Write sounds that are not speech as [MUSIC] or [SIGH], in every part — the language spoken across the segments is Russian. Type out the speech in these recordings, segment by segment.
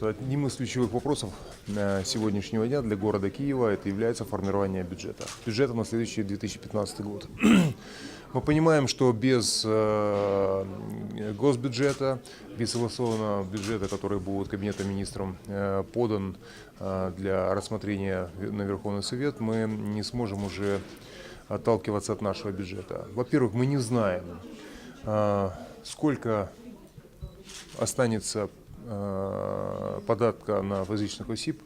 Одним из ключевых вопросов э, сегодняшнего дня для города Киева это является формирование бюджета. Бюджета на следующий 2015 год. [CLEARS THROAT] Мы понимаем, что без э, госбюджета, без согласованного бюджета, который будет Кабинетом министром э, подан для рассмотрения на Верховный Совет, мы не сможем уже отталкиваться от нашего бюджета. Во-первых, мы не знаем, сколько останется податка на физичных осіб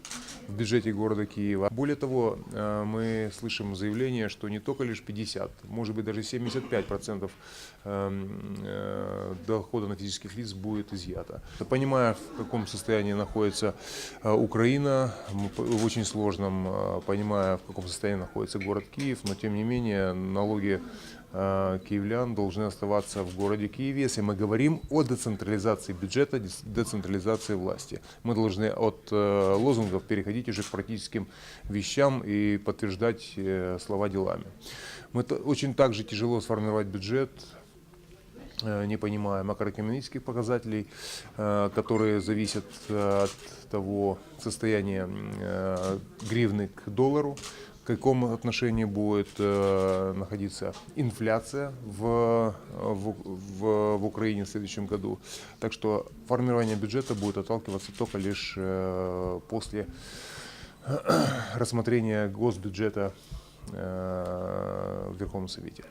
в бюджете города Киева. Более того, э, мы слышим заявление, что не только лишь 50, может быть даже 75% эм, э, дохода на физических лиц будет изъято. Понимая, в каком состоянии находится э, Украина, в очень сложном, э, понимая, в каком состоянии находится город Киев, но тем не менее налоги э, киевлян должны оставаться в городе Киеве, если мы говорим о децентрализации бюджета, децентрализации власти. Мы должны от э, лозунгов переходить уже к практическим вещам и подтверждать э, слова делами. Мы очень также тяжело сформировать бюджет, э, не понимая макроэкономических показателей, э, которые зависят э, от того состояния э, гривны к доллару, каком отношении будет э, находиться инфляция в, в, в, в Украине в следующем году. Так что формирование бюджета будет отталкиваться только лишь э, после [CLEARS THROAT] рассмотрения госбюджета э, в Верховном Совете.